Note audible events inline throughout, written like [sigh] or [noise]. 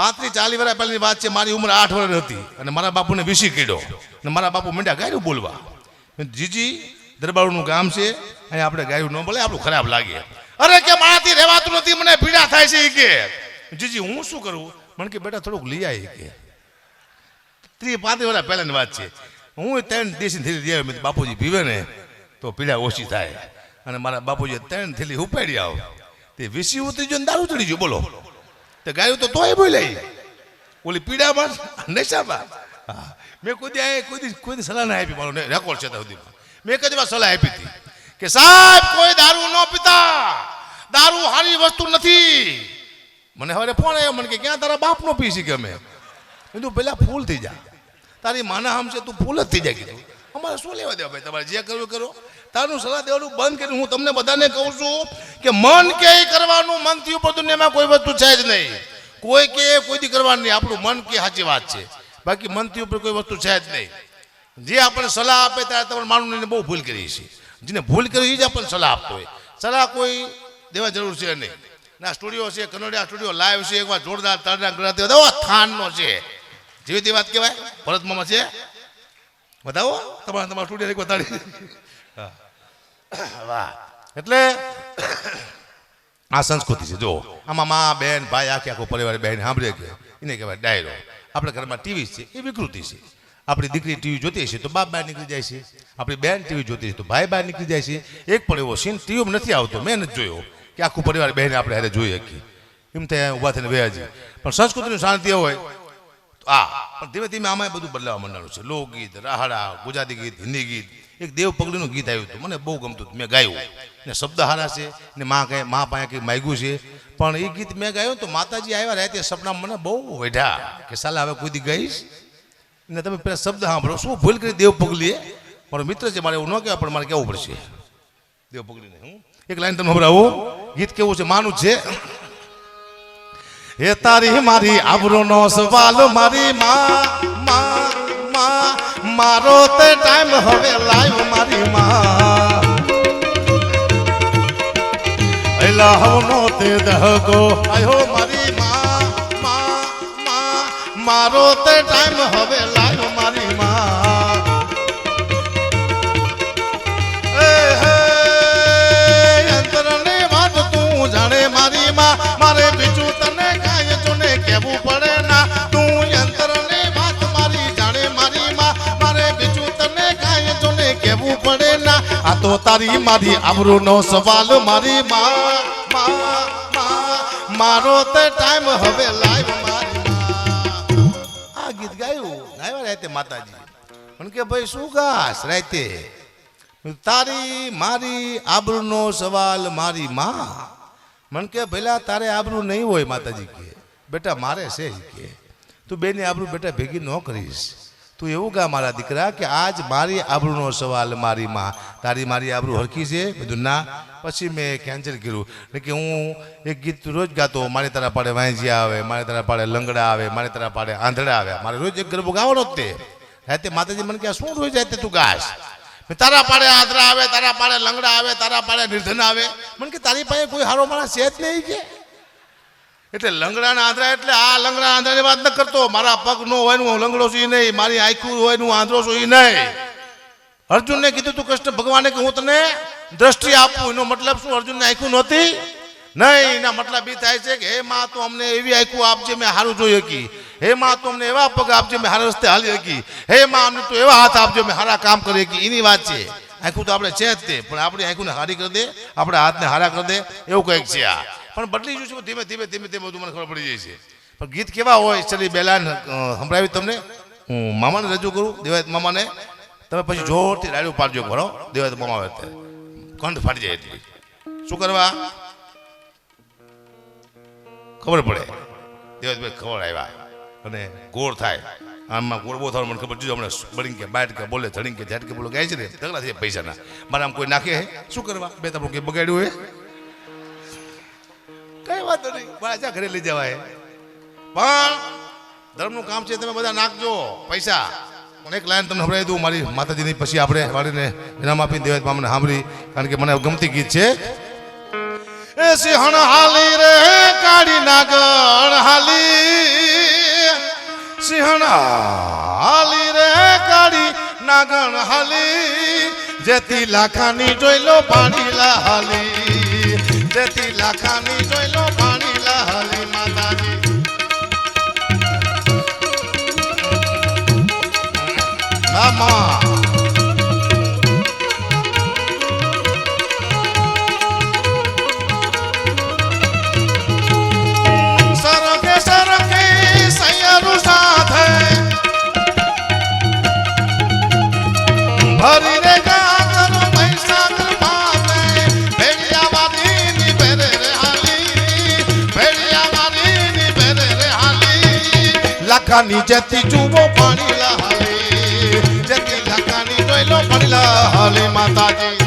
પાંત્રીસ, ચાલીસ વર્ષ પહેલાની વાત છે, મારી ઉંમર આઠ વર્ષ હતી. અને મારા બાપુને વિસી કીડો. અને મારા બાપુ મીંડા ગાયું બોલવા. જીજી, દરબારનું ગામ છે, અહીંયા આપણે ગાયું ન બોલે આપણું ખરાબ લાગે. અરે કે મારાથી રહેવાતું નથી, મને પીડા થાય છે એ કે. જીજી, હું શું કરું? મને કે, બેટા, થોડુંક લઈ આવી કે. ત્રી પાંત્રી વર્ષ પહેલાની વાત છે. હું ત્રણ દેશી થેલી લઈ બાપુજી, પીવે ને તો પીડા ઓછી થાય. અને મારા બાપુજી ત્રણ થેલી ઉપાડી આવો. તે વિસી ઉતરી જો દારૂ ચડી ગયો, બોલો. તે ગાયું તો તોય બોલે ઓલી પીડામાં નશામાં. મેં કોઈ કોઈ કોઈ સલાહ ના આપી મારો રેકોર્ડ છે સુધીમાં મેં કદી વાર સલાહ આપી હતી કે સાહેબ, કોઈ દારૂ ન પીતા. દારૂ સારી વસ્તુ નથી. મને હવે ફોન આવ્યો મને કે, ક્યાં તારા બાપનો પી છે? કે અમે. કીધું, પેલા ફૂલ થઈ જા. તારી માના આમ છે, તું ફૂલ જ થઈ જાય કીધું. અમારે શું લેવા દેવા ભાઈ? તમારે જે કરવું કરો. તારું સલાહ દેવાનું બંધ કરી હું તમને બધાને કહું છું કે મન કે કરવાનું મનથી ઉપર દુનિયામાં કોઈ વસ્તુ છે જ નહીં. કોઈ કે, કોઈ દી કરવાનું નહીં. આપણું મન કે સાચી વાત છે. બાકી મનથી ઉપર કોઈ વસ્તુ છે જ નહીં. જે આપણને સલાહ આપે ત્યારે તમારે માનવું એને બહુ ભૂલ કરી છે. જેને ભૂલ કરી જ આપણને સલાહ આપતો હોય. સલાહ કોઈ દેવા જરૂર છે નહીં. ના, સ્ટુડિયો છે, કનોડિયા સ્ટુડિયો લાઈવ છે, એકવાર જોરદાર તારના ગ્રહ થાનનો છે. જેવી તે વાત કહેવાય? ભરતમાં છે? બતાવો તમારા તમારા સ્ટુડિયો બતાડી. [coughs] વાહ. એટલે આ સંસ્કૃતિ છે જો આમાં મા બેન ભાઈ આખી આખો પરિવાર બેન સાંભળે કે એને કહેવાય ડાયરો આપણા ઘરમાં ટીવી છે એ વિકૃતિ છે. આપણી દીકરી ટીવી જોતી હશે તો બાપ બહાર નીકળી જાય છે. આપણી બેન ટીવી જોતી હશે તો ભાઈ બહાર નીકળી જાય છે. એક પણ એવો સીન ટીવીમાં નથી આવતો મેં નથી જોયો કે આખું પરિવાર બહેને આપણે હારે જોઈ શકીએ. એમ થાય ઊભા થઈને વ્યાજી પણ સંસ્કૃતિની શાંતિ હોય. આ. પણ ધીમે ધીમે આમાં બધું બદલાવા માંડવાનું છે. લોકગીત, રાહડા, ગુજરાતી ગીત, હિન્દી ગીત. એક દેવ પગલીનું ગીત આવ્યું હતું. મને બહુ ગમતું હતું. મેં ગાયું. ને શબ્દ હારા છે. ને માં કહે, માં પાસે કંઈ માગ્યું છે. પણ એ ગીત મેં ગાયું તો માતાજી આવ્યા રાતે સપના મને બહુ વેઢા કે સાલા, હવે કોઈ ગઈશ? ને તમે પેલા શબ્દ સાંભળો. શું ભૂલ કરી દેવ પગલીએ મારો મિત્ર છે, મારે એવું ન કહેવાય, પણ મારે કહેવું પડશે. દેવ પગલીને હું એક લાઈન તમે સંભળાવો. ગીત કેવું છે? માનું છે. હે તારી મારી આબરૂનો સવાલ મારી માં મારો તે ટાઈમ હવે લાઈવ મારી માં. હવનો તે દહકો આયો મારી માં, મારો તે ટાઈમ હવે પડે ના આ તો તારી મારી આબરૂનો સવાલ મારી માં મારો તે ટાઈમ હવે લાઈવ મારી આ ગીત ગાયું? ગાયું રાતે માતાજી. પણ કે ભાઈ શું ગાસ રાતે? તારી મારી આબરૂનો સવાલ મારી માં. મન કે ભલા તારે આબરૂ નહીં હોય માતાજી કે. બેટા મારે છે કે. તું બેની આબરૂ બેટા ભેગી ન કરીશ. તું એવું કા મારા દીકરા કે આજ મારી આબરૂનો સવાલ મારી માં. તારી મારી આબરૂ હરખી છે? બધું ના. પછી મેં કેન્સલ કર્યું. એટલે કે હું એક ગીત રોજ ગાતો. મારી તારા પાડે વાંજિયા આવે, મારી તારા પાડે લંગડા આવે, મારી તારા પાડે આંધળા આવે. મારે રોજ એક ગરબો ગાવાનો જ તે. રાતે માતાજી મને કે શું રોજ રાતે તું ગાશ? તારા પાડે આંધળા આવે, તારા પાડે લંગડા આવે, તારા પાડે નિર્ધન આવે. મને કે, તારી પાસે કોઈ હારો માણસ છે જ નહીં કે? એટલે લંગડાના આંધળા, એટલે આ લંગડા આંધળાની વાત ન કરતો. મારા પગ નો હોય હું લંગડો છું નહીં. મારી આંખું હોય હું આંધળો છું નહીં. અર્જુનને કીધું તું કૃષ્ણ ભગવાને કે હું તને દ્રષ્ટિ આપું. એનો મતલબ શું? અર્જુનને આંખું નહોતી? નહીં. એના મતલબ એ થાય છે કે, હે માં, તું અમને એવી આંખું આપજે, મેં હારું જોઈ શકી હે માં, તું અમને એવા પગ આપજે, મેં હારા રસ્તે હાલી શકી હે માં, અમને તું એવા હાથ આપજો, મેં હારા કામ કરી શકી એની વાત છે. આંખું તો આપણે છે જ તે, પણ આપણી આંખુંને હારી કરી દે, આપણા હાથને હારા કરી દે. એવું કંઈક છે આ. પણ બદલી જશું છે ધીમે ધીમે ધીમે ધીમે બધું મને ખબર પડી જાય છે. પણ ગીત કેવા હોય, ચલી બેલાન સંભળાવી તમને. હું મામાને રજૂ કરું, દેવાયત મામાને. તમે પછી જોરથી રાડ્યું પાડજો ભરો દેવાયત મામા આવે ત્યારે. કંઠ ફાટી જાય એટલી. શું કરવા? ખબર પડે. દેવાયતભાઈ ખબર આવ્યા. અને ગોળ થાય. આમાં ગોળ બહુ થવાનું મને ખબર જો હમણાં બળી કે બાટ કે બોલે ધણી કે ઝાટ કે બોલો, ગાય છે ને ઝઘડા થઈ પૈસાના. મારા આમ કોઈ નાખે? શું કરવા? બે તમને કંઈ બગાડ્યું હે? વાંધો નહીં. પાછા ઘરે લઈ જવાય? પણ ધર્મનું કામ છે, તમે બધા નાખજો. પૈસા. પણ એક લાઈન તમને સંભળાવી દઉં મારી માતાજીની પછી આપણે વાળીને વિરામ આપીને દેવાય મામને સાંભળી. કારણ કે મને ગમતી ગીત છે. એ સિંહણ હાલી રે, કાળી નાગણ હાલી. હાલી રે, કાળી નાગણ હાલી. જેથી લાખાની જોઈ લો પાણી હાલી. જેથી લાખાની જોઈ લો લાખાની જેથી ચૂબો પાણી લાલે જેથી લાખાની ડોયલો પાણી લાલે માતાજી.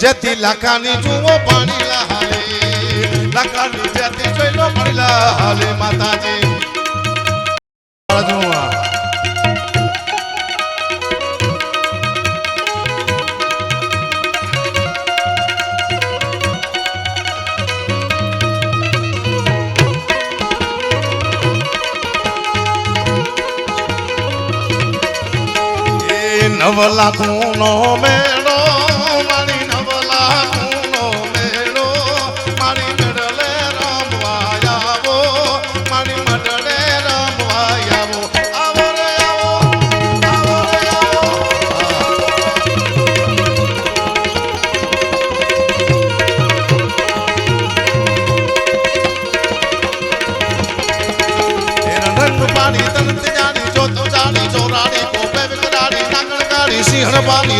જેથી લાખાની જુઓ પાણી લા હાલી લાખાની જેથી જોઈ લો પાણી લા હાલી એ નવલા કુનો મેળો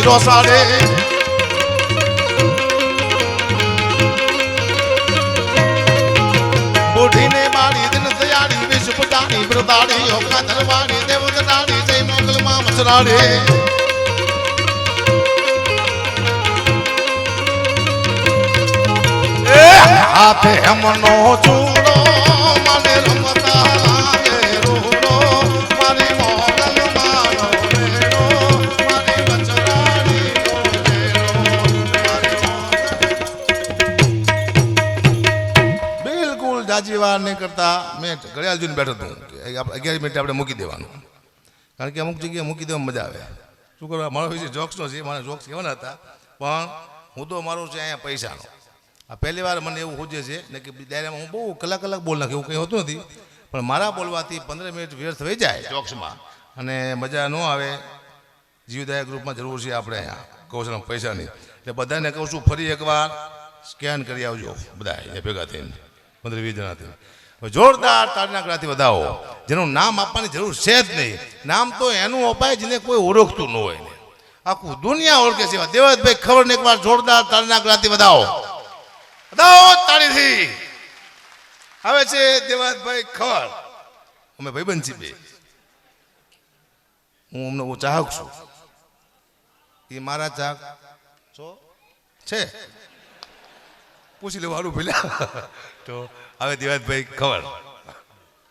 રોસાડે બુઢીને માળી દિન દયાળી વિશ્વ પુટાણી બ્રદાણી હોકા ધરવાણી દેવદરાણી જય મોગલ માં મચરાડે હાથે હમનો ચૂડો મને રમતા બિલકુલ વાર નહીં કરતા, મેં ઘડિયાળ જોઈને બેઠો હતો. અગિયાર મિનિટ આપણે મૂકી દેવાનું. કારણ કે અમુક જગ્યાએ મૂકી દેવામાં મજા આવે. શું કરવા? મારો વિશે જોક્સનો છે, મારા જોક્સ કહેવાના હતા. પણ હું તો મારું છે અહીંયા પૈસાનો. આ પહેલી વાર મને એવું હોજે છે ને કે ડાયરામાં હું બહુ કલાક કલાક બોલ નાખે, એવું કંઈ હોતું નથી. પણ મારા બોલવાથી પંદર મિનિટ વ્યર્થ થઈ જાય જોક્સમાં અને મજા ન આવે. જીવદાય ગ્રુપમાં જરૂર છે આપણે અહીંયા. કૌશલ પૈસાની. એટલે બધાને કહું છું, ફરી એકવાર સ્કેન કરી આવજો. બધા ભેગા થઈને. પંદર વીસ જોરદાર તારનાકડાથી વધાવો. જેનું નામ આપવાની જરૂર છે જ નહીં. નામ તો એનું અપાય જેને કોઈ ઓળખતું ન હોય. આખું દુનિયા ઓળખે છે. દેવતભાઈ ખબર ને એકવાર જોરદાર તારનાકડાથી વધાવો. વધાવો તાળીથી. આવે છે દેવતભાઈ ખબર અમે ભાઈબંધ છીએ બે. હું અમને હું ચાહક છું. એ મારા ચાહક છો? છે? પૂછી લેવાનું પેલા. તો હવે દેવાતભાઈ ખબર.